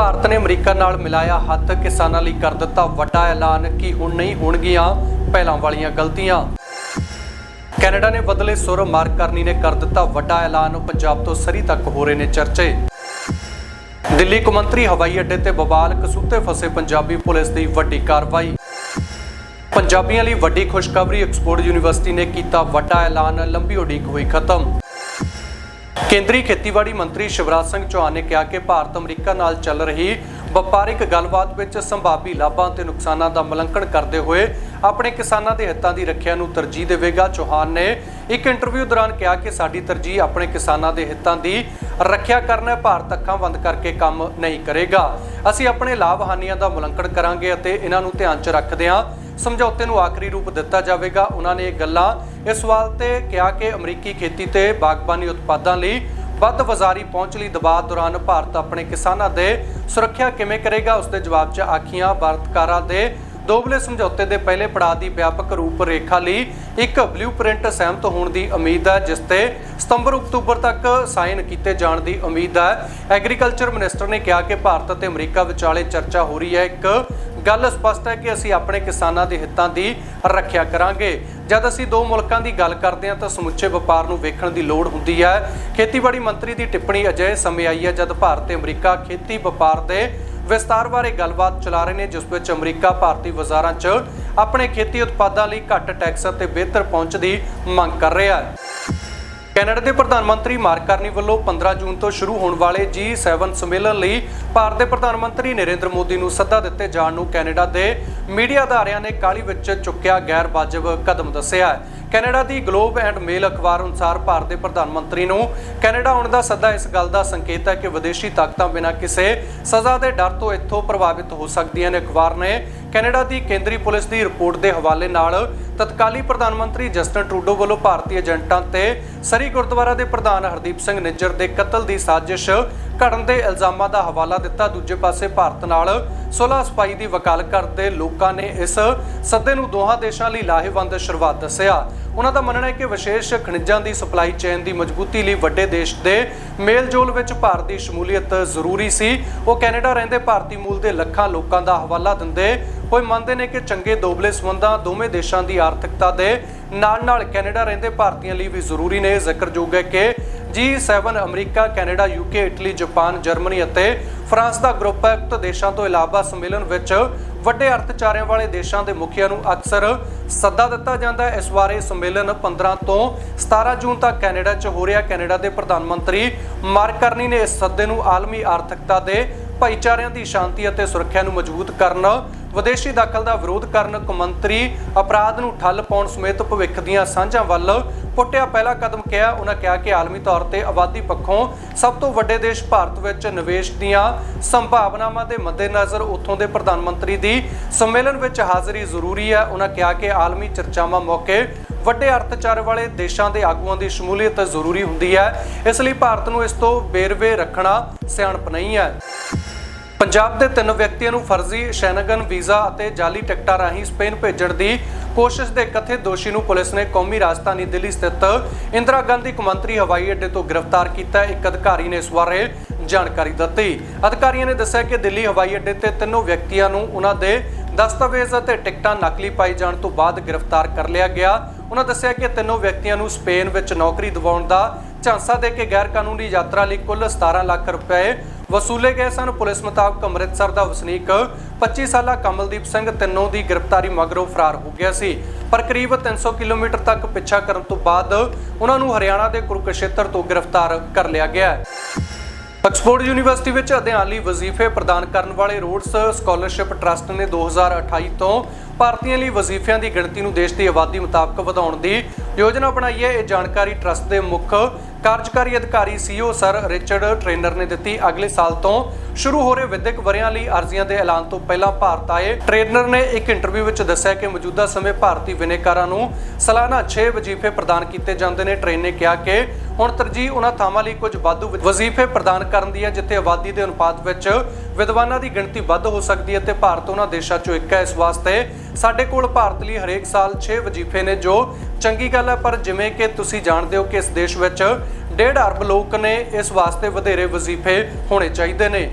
ਭਾਰਤ ਨੇ ਅਮਰੀਕਾ ਨਾਲ ਮਿਲਾਇਆ ਹੱਥ, ਕਿਸਾਨਾਂ ਲਈ ਕਰ ਦਿੱਤਾ ਵੱਡਾ ਐਲਾਨ, ਕਿ ਹੁਣ ਨਹੀਂ ਹੋਣਗੀਆਂ ਪਹਿਲਾਂ ਵਾਲੀਆਂ ਗਲਤੀਆਂ? ਕੈਨੇਡਾ ਨੇ ਬਦਲੇ ਸੁਰ ਮਾਰਕ ਕਰਨੀ ਨੇ ਕਰ ਦਿੱਤਾ ਵੱਡਾ ਐਲਾਨ ਪੰਜਾਬ ਤੋਂ ਸਰੀ ਤੱਕ ਹੋ ਰਹੇ ਨੇ ਚਰਚੇ। ਦਿੱਲੀ ਕੌਮਾਂਤਰੀ ਹਵਾਈ ਅੱਡੇ ਤੇ ਬਵਾਲ ਕਸੂਤੇ ਫਸੇ ਪੰਜਾਬੀ ਪੁਲਿਸ ਦੀ ਵੱਡੀ ਕਾਰਵਾਈ। ਪੰਜਾਬੀਆਂ ਲਈ ਵੱਡੀ ਖੁਸ਼ਖਬਰੀ ਐਕਸਪੋਰਟ ਯੂਨੀਵਰਸਿਟੀ ਨੇ ਕੀਤਾ ਵੱਡਾ ਐਲਾਨ, ਲੰਬੀ ਉਡੀਕ ਹੋਈ ਖਤਮ। ਕੇਂਦਰੀ ਖੇਤੀਬਾੜੀ ਮੰਤਰੀ ਸ਼ਿਵਰਾਜ ਸਿੰਘ ਚੌਹਾਨ ਨੇ ਕਿਹਾ ਕਿ ਭਾਰਤ ਅਮਰੀਕਾ ਨਾਲ ਚੱਲ ਰਹੀ ਵਪਾਰਿਕ ਗੱਲਬਾਤ ਵਿੱਚ ਸੰਭਾਵੀ ਲਾਭਾਂ ਤੇ ਨੁਕਸਾਨਾਂ ਦਾ ਮੁਲਾਂਕਣ ਕਰਦੇ ਹੋਏ ਆਪਣੇ ਕਿਸਾਨਾਂ ਦੇ ਹਿੱਤਾਂ ਦੀ ਰੱਖਿਆ ਨੂੰ ਤਰਜੀਹ ਦੇਵੇਗਾ। ਚੌਹਾਨ ਨੇ ਇੱਕ ਇੰਟਰਵਿਊ ਦੌਰਾਨ ਕਿਹਾ ਕਿ ਸਾਡੀ ਤਰਜੀਹ ਆਪਣੇ ਕਿਸਾਨਾਂ ਦੇ ਹਿੱਤਾਂ ਦੀ ਰੱਖਿਆ ਕਰਨਾ, ਭਾਰਤ ਅੱਖਾਂ ਬੰਦ ਕਰਕੇ ਕੰਮ ਨਹੀਂ ਕਰੇਗਾ। ਅਸੀਂ ਆਪਣੇ ਲਾਭ ਹਾਨੀਆਂ ਦਾ ਮੁਲਾਂਕਣ ਕਰਾਂਗੇ ਅਤੇ ਇਹਨਾਂ ਨੂੰ ਧਿਆਨ 'ਚ ਰੱਖਦੇ ਹਾਂ। ਸਮਝੌਤੇ ਨੂੰ ਆਖਰੀ ਰੂਪ ਦਿੱਤਾ ਜਾਵੇਗਾ। ਉਹਨਾਂ ਨੇ ਇਹ ਗੱਲਾਂ ਇਸ ਸਵਾਲ ਤੇ ਕਿਹਾ ਕਿ ਅਮਰੀਕੀ ਖੇਤੀ ਤੇ ਬਾਗਬਾਨੀ ਉਤਪਾਦਾਂ ਲਈ ਵੱਧ ਬਾਜ਼ਾਰੀ ਪਹੁੰਚ ਲਈ ਦਬਾਅ ਦੌਰਾਨ ਭਾਰਤ ਆਪਣੇ ਕਿਸਾਨਾਂ ਦੇ ਸੁਰੱਖਿਆ ਕਿਵੇਂ ਕਰੇਗਾ ਉਸ ਦੇ ਜਵਾਬ 'ਚ ਆਖੀਆਂ ਵਰਤਕਾਰਾਂ ਦੇ ਦੋਗਲੇ ਸਮਝੌਤੇ ਦੇ ਪਹਿਲੇ ਪੜਾਅ ਦੀ ਵਿਆਪਕ ਰੂਪ ਰੇਖਾ ਲਈ ਇੱਕ ਬਲੂਪ੍ਰਿੰਟ ਸਹਿਮਤ ਹੋਣ ਦੀ ਉਮੀਦ ਹੈ, ਜਿਸ ਤੇ ਸਤੰਬਰ ਅਕਤੂਬਰ ਤੱਕ ਸਾਈਨ ਕੀਤੇ ਜਾਣ ਦੀ ਉਮੀਦ ਹੈ। ਐਗਰੀਕਲਚਰ ਮਿਨਿਸਟਰ ਨੇ ਕਿਹਾ ਕਿ ਭਾਰਤ ਅਤੇ ਅਮਰੀਕਾ ਵਿਚਾਲੇ ਚਰਚਾ ਹੋ ਰਹੀ ਹੈ। ਇੱਕ ਗੱਲ ਸਪਸ਼ਟ ਹੈ ਕਿ ਅਸੀਂ ਆਪਣੇ ਕਿਸਾਨਾਂ ਦੇ ਹਿੱਤਾਂ ਦੀ ਰੱਖਿਆ ਕਰਾਂਗੇ। ਜਦ ਅਸੀਂ ਦੋ ਮੁਲਕਾਂ ਦੀ ਗੱਲ ਕਰਦੇ ਹਾਂ ਤਾਂ ਸਮੁੱਚੇ ਵਪਾਰ ਨੂੰ ਵੇਖਣ ਦੀ ਲੋੜ ਹੁੰਦੀ ਹੈ। ਖੇਤੀਬਾੜੀ ਮੰਤਰੀ ਦੀ ਟਿੱਪਣੀ ਅਜਿਹੇ ਸਮੇਂ ਆਈ ਹੈ ਜਦ ਭਾਰਤ ਤੇ ਅਮਰੀਕਾ ਖੇਤੀ ਵਪਾਰ ਦੇ ਵਿਸਤਾਰ ਬਾਰੇ ਗੱਲਬਾਤ ਚਲਾ ਰਹੇ ਨੇ, ਜਿਸ ਵਿੱਚ ਅਮਰੀਕਾ ਭਾਰਤੀ ਬਾਜ਼ਾਰਾਂ 'ਚ ਆਪਣੇ ਖੇਤੀ ਉਤਪਾਦਾਂ ਲਈ ਘੱਟ ਟੈਕਸ ਅਤੇ ਬਿਹਤਰ ਪਹੁੰਚ ਦੀ ਮੰਗ ਕਰ ਰਿਹਾ ਹੈ। ਕੈਨੇਡਾ ਦੇ ਪ੍ਰਧਾਨ ਮੰਤਰੀ ਮਾਰਕ ਕਾਰਨੀ ਵੱਲੋਂ 15 ਜੂਨ ਤੋਂ ਸ਼ੁਰੂ ਹੋਣ ਵਾਲੇ G7 ਸੰਮੇਲਨ ਲਈ ਭਾਰਤ ਦੇ ਪ੍ਰਧਾਨ ਮੰਤਰੀ ਨਰਿੰਦਰ ਮੋਦੀ ਨੂੰ ਸੱਦਾ ਦਿੱਤੇ ਜਾਣ ਨੂੰ ਕੈਨੇਡਾ ਦੇ ਮੀਡੀਆ ਅਦਾਰਿਆਂ ਨੇ ਕਾਲੀ ਵਿੱਚ ਚੁੱਕਿਆ ਗੈਰ ਵਾਜਬ ਕਦਮ ਦੱਸਿਆ ਹੈ। ਕੈਨੇਡਾ ਦੀ ਗਲੋਬ ਐਂਡ ਮੇਲ ਅਖਬਾਰ ਅਨੁਸਾਰ ਭਾਰਤ ਦੇ ਪ੍ਰਧਾਨ ਮੰਤਰੀ ਨੂੰ ਕੈਨੇਡਾ ਆਉਣ ਦਾ ਸੱਦਾ ਇਸ ਗੱਲ ਦਾ ਸੰਕੇਤ ਹੈ ਕਿ ਵਿਦੇਸ਼ੀ ਤਾਕਤਾਂ ਬਿਨਾਂ ਕਿਸੇ ਸਜ਼ਾ ਦੇ ਡਰ ਤੋਂ ਇੱਥੋਂ ਪ੍ਰਭਾਵਿਤ ਹੋ ਸਕਦੀਆਂ ਨੇ। ਅਖਬਾਰ ਨੇ ਕੈਨੇਡਾ ਦੀ ਕੇਂਦਰੀ ਪੁਲਿਸ ਦੀ ਰਿਪੋਰਟ ਦੇ ਹਵਾਲੇ ਨਾਲ ਤਤਕਾਲੀ ਪ੍ਰਧਾਨ ਮੰਤਰੀ ਜਸਟਨ ਟਰੂਡੋ ਵੱਲੋਂ ਭਾਰਤੀ ਏਜੰਟਾਂ ਤੇ ਸਰੀ ਗੁਰਦੁਆਰਾ ਦੇ ਪ੍ਰਧਾਨ ਹਰਦੀਪ ਸਿੰਘ ਨਿੱਜਰ ਦੇ ਕਤਲ ਦੀ ਸਾਜ਼ਿਸ਼ ਘੜਨ ਦੇ ਇਲਜ਼ਾਮਾਂ ਦਾ ਹਵਾਲਾ ਦਿੱਤਾ। ਦੂਜੇ ਪਾਸੇ ਭਾਰਤ ਨਾਲ ਸੁਲਹ ਸਫ਼ਾਈ ਦੀ ਵਕਾਲਤ ਕਰਦੇ ਲੋਕਾਂ ਨੇ ਇਸ ਸੱਦੇ ਨੂੰ ਦੋਹਾਂ ਦੇਸ਼ਾਂ ਲਈ ਲਾਹੇਵੰਦ ਸ਼ੁਰੂਆਤ ਦੱਸਿਆ। ਉਹਨਾਂ ਦਾ ਮੰਨਣਾ ਹੈ ਕਿ ਵਿਸ਼ੇਸ਼ ਖਣਿਜਾਂ ਦੀ ਸਪਲਾਈ ਚੇਨ ਦੀ ਮਜ਼ਬੂਤੀ ਲਈ ਵੱਡੇ ਦੇਸ਼ ਦੇ ਮੇਲਜੋਲ ਵਿੱਚ ਭਾਰਤ ਦੀ ਸ਼ਮੂਲੀਅਤ ਜ਼ਰੂਰੀ ਸੀ। ਉਹ ਕੈਨੇਡਾ ਰਹਿੰਦੇ ਭਾਰਤੀ ਮੂਲ ਦੇ ਲੱਖਾਂ ਲੋਕਾਂ ਦਾ ਹਵਾਲਾ ਦਿੰਦੇ ਹੋਏ ਮੰਨਦੇ ਨੇ ਕਿ ਚੰਗੇ ਦੋਬਲੇ ਸੰਬੰਧਾਂ ਦੋਵੇਂ ਦੇਸ਼ਾਂ ਦੀ ਆਰਥਿਕਤਾ ਦੇ ਨਾਲ-ਨਾਲ ਕੈਨੇਡਾ ਰਹਿੰਦੇ ਭਾਰਤੀਆਂ ਲਈ ਵੀ ਜ਼ਰੂਰੀ ਨੇ। ਜ਼ਿਕਰਯੋਗ ਹੈ ਕਿ G7 America, Canada UK Italy, Japan, Germany ਅਤੇ ਫਰਾਂਸ ਦਾ ਗਰੁੱਪ ਹੈ। ਉਕਤ ਦੇਸ਼ਾਂ ਤੋਂ ਇਲਾਵਾ ਸੰਮੇਲਨ ਵਿੱਚ ਵੱਡੇ ਅਰਥਚਾਰਿਆਂ ਵਾਲੇ ਦੇਸ਼ਾਂ ਦੇ ਮੁਖੀਆਂ ਨੂੰ ਅਕਸਰ ਸੱਦਾ ਦਿੱਤਾ ਜਾਂਦਾ ਹੈ। ਇਸ ਬਾਰੇ ਸੰਮੇਲਨ 15 ਤੋਂ 17 ਜੂਨ ਤੱਕ ਕੈਨੇਡਾ 'ਚ ਹੋ ਰਿਹਾ ਕੈਨੇਡਾ ਦੇ ਪ੍ਰਧਾਨ ਮੰਤਰੀ ਮਾਰਕ ਕਰਨੀ ਨੇ ਇਸ ਸੱਦੇ ਨੂੰ ਆਲਮੀ ਆਰਥਿਕਤਾ ਦੇ ਭਾਈਚਾਰਿਆਂ ਦੀ ਸ਼ਾਂਤੀ ਅਤੇ ਸੁਰੱਖਿਆ ਨੂੰ ਮਜ਼ਬੂਤ ਕਰਨ ਵਿਦੇਸ਼ੀ ਦਖਲ ਦਾ ਵਿਰੋਧ ਕਰਨ ਕੌਮਾਂਤਰੀ ਅਪਰਾਧ ਨੂੰ ਠੱਲ ਪਾਉਣ ਸਮੇਤ ਭਵਿੱਖ ਦੀਆਂ ਸਾਂਝਾਂ ਵੱਲ ਪੁੱਟਿਆ ਪਹਿਲਾ ਕਦਮ ਕਿਹਾ। ਉਹਨਾਂ ਕਿਹਾ ਕਿ ਆਲਮੀ ਤੌਰ ਤੇ ਆਬਾਦੀ ਪੱਖੋਂ ਸਭ ਤੋਂ ਵੱਡੇ ਦੇਸ਼ ਭਾਰਤ ਵਿੱਚ ਨਿਵੇਸ਼ ਦੀਆਂ ਸੰਭਾਵਨਾਵਾਂ ਦੇ ਮੱਦੇਨਜ਼ਰ ਉੱਥੋਂ ਦੇ ਪ੍ਰਧਾਨ ਮੰਤਰੀ ਦੀ ਸੰਮੇਲਨ ਵਿੱਚ ਹਾਜ਼ਰੀ ਜ਼ਰੂਰੀ ਹੈ। ਉਹਨਾਂ ਕਿਹਾ ਕਿ ਆਲਮੀ ਚਰਚਾਵਾਂ ਮੌਕੇ ਵੱਡੇ ਅਰਥਚਾਰ ਵਾਲੇ ਦੇਸ਼ਾਂ ਦੇ ਆਗੂਆਂ ਦੀ ਸ਼ਮੂਲੀਅਤ ਜ਼ਰੂਰੀ ਹੁੰਦੀ ਹੈ। ਇਸ ਲਈ ਭਾਰਤ ਨੂੰ ਇਸ ਤੋਂ ਬੇਰਵੇ ਰੱਖਣਾ ਸਿਆਣਪ ਨਹੀਂ ਹੈ। ਪੰਜਾਬ ਦੇ ਤਿੰਨ ਵਿਅਕਤੀਆਂ ਨੂੰ ਫਰਜ਼ੀ ਸ਼ੈਨਗਨ ਵੀਜ਼ਾ ਅਤੇ ਜਾਲੀ ਟਿਕਟਾਂ ਰਾਹੀਂ ਸਪੇਨ ਭੇਜਣ ਦੀ ਕੋਸ਼ਿਸ਼ ਦੇ ਕਥਿਤ ਦੋਸ਼ੀ ਨੂੰ ਪੁਲਿਸ ਨੇ ਕੌਮੀ ਰਾਜਧਾਨੀ ਦਿੱਲੀ ਸਥਿਤ ਇੰਦਰਾ ਗਾਂਧੀ ਕੌਮਾਂਤਰੀ ਹਵਾਈ ਅੱਡੇ ਤੋਂ ਗ੍ਰਿਫਤਾਰ ਕੀਤਾ। ਇੱਕ ਅਧਿਕਾਰੀ ਨੇ ਇਸ ਬਾਰੇ ਜਾਣਕਾਰੀ ਦਿੱਤੀ। ਅਧਿਕਾਰੀਆਂ ਨੇ ਦੱਸਿਆ ਕਿ ਦਿੱਲੀ ਹਵਾਈ ਅੱਡੇ ਤੇ ਤਿੰਨੋਂ ਵਿਅਕਤੀਆਂ ਨੂੰ ਉਹਨਾਂ ਦੇ ਦਸਤਾਵੇਜ਼ ਅਤੇ ਟਿਕਟਾਂ ਨਕਲੀ ਪਾਈ ਜਾਣ ਤੋਂ ਬਾਅਦ ਗ੍ਰਿਫਤਾਰ ਕਰ ਲਿਆ ਗਿਆ। ਉਹਨਾਂ ਦੱਸਿਆ ਕਿ ਤਿੰਨੋਂ ਵਿਅਕਤੀਆਂ ਨੂੰ ਸਪੇਨ ਵਿੱਚ ਨੌਕਰੀ ਦਿਵਾਉਣ ਦਾ ਝਾਂਸਾ ਦੇ ਕੇ ਗੈਰ ਕਾਨੂੰਨੀ ਯਾਤਰਾ ਲਈ ਕੁੱਲ 17 ਲੱਖ ਰੁਪਏ ਵਸੂਲੇ ਗਏ ਸਨ। ਪੁਲਿਸ ਮੁਤਾਬਕ ਅੰਮ੍ਰਿਤਸਰ ਦਾ ਵਸਨੀਕ 25 ਸਾਲਾ ਕਮਲਦੀਪ ਸਿੰਘ ਤਿੰਨੋਂ ਦੀ ਗ੍ਰਿਫਤਾਰੀ ਮਗਰੋਂ ਫਰਾਰ ਹੋ ਗਿਆ ਸੀ। ਪਰ ਕਰੀਬ 300 ਕਿਲੋਮੀਟਰ ਤੱਕ ਪਿੱਛਾ ਕਰਨ ਤੋਂ ਬਾਅਦ ਉਹਨਾਂ ਨੂੰ ਹਰਿਆਣਾ ਦੇ ਕੁਰੂਕਸ਼ੇਤਰ ਤੋਂ ਗ੍ਰਿਫਤਾਰ ਕਰ ਲਿਆ ਗਿਆ ਹੈ। ਆਕਸਫੋਰਡ ਯੂਨੀਵਰਸਿਟੀ ਵਿੱਚ ਅਧਿਐਨ ਲਈ ਵਜ਼ੀਫੇ ਪ੍ਰਦਾਨ ਕਰਨ ਵਾਲੇ ਰੋਡਸ ਸਕਾਲਰਸ਼ਿਪ ਟਰਸਟ ਨੇ 2028 ਤੋਂ ਭਾਰਤੀਆਂ ਲਈ ਵਜ਼ੀਫਿਆਂ ਦੀ ਗਿਣਤੀ ਨੂੰ ਦੇਸ਼ ਦੀ ਆਬਾਦੀ ਮੁਤਾਬਕ ਵਧਾਉਣ ਦੀ ਯੋਜਨਾ ਬਣਾਈ ਹੈ। ਇਹ ਜਾਣਕਾਰੀ ਟਰਸਟ ਦੇ ਮੁੱਖ ਕਾਰਜਕਾਰੀ ਅਧਿਕਾਰੀ ਸੀਓ ਸਰ ਰਿਚਰਡ ਟ੍ਰੇਨਰ ਨੇ ਦਿੱਤੀ ਅਗਲੇ ਸਾਲ ਤੋਂ ਸ਼ੁਰੂ ਹੋ ਰਹੇ ਵਿਦਿਅਕ ਵਰਿਆਂ ਲਈ ਅਰਜ਼ੀਆਂ ਦੇ ਐਲਾਨ ਤੋਂ ਪਹਿਲਾਂ ਭਾਰਤ ਆਏ। ਟ੍ਰੇਨਰ ਨੇ ਇੱਕ ਇੰਟਰਵਿਊ ਵਿੱਚ ਦੱਸਿਆ ਕਿ ਮੌਜੂਦਾ ਸਮੇਂ ਭਾਰਤੀ ਵਿਨੇਕਾਰਾਂ ਨੂੰ ਸਾਲਾਨਾ 6 ਵਜ਼ੀਫੇ ਪ੍ਰਦਾਨ ਕੀਤੇ ਜਾਂਦੇ ਨੇ। ਟ੍ਰੇਨ ਨੇ ਕਿਹਾ ਕਿ ਹੁਣ ਤਰਜੀਹ ਉਹਨਾਂ ਥਾਵਾਂ ਲਈ ਕੁਝ ਵਾਧੂ ਵਜ਼ੀਫੇ ਪ੍ਰਦਾਨ ਕਰਨ ਦੀ ਹੈ, ਜਿੱਥੇ ਆਬਾਦੀ ਦੇ ਅਨੁਪਾਤ ਵਿੱਚ ਵਿਦਵਾਨਾਂ ਦੀ ਗਿਣਤੀ ਵੱਧ ਹੋ ਸਕਦੀ ਹੈ ਤੇ ਭਾਰਤ ਉਹਨਾਂ ਦੇਸ਼ਾਂ ਚੋਂ ਇੱਕ ਹੈ। ਇਸ ਵਾਸਤੇ ਸਾਡੇ ਕੋਲ ਭਾਰਤ ਲਈ ਹਰੇਕ ਸਾਲ 6 ਵਜ਼ੀਫੇ ਨੇ ਜੋ ਚੰਗੀ ਗੱਲ ਹੈ, ਪਰ ਜਿਵੇਂ ਕਿ ਤੁਸੀਂ ਜਾਣਦੇ ਹੋ ਕਿ ਇਸ ਦੇਸ਼ ਵਿੱਚ ਡੇਢ ਅਰਬ ਲੋਕ ਨੇ ਇਸ ਵਾਸਤੇ ਵਧੇਰੇ ਵਜ਼ੀਫੇ ਹੋਣੇ ਚਾਹੀਦੇ ਨੇ।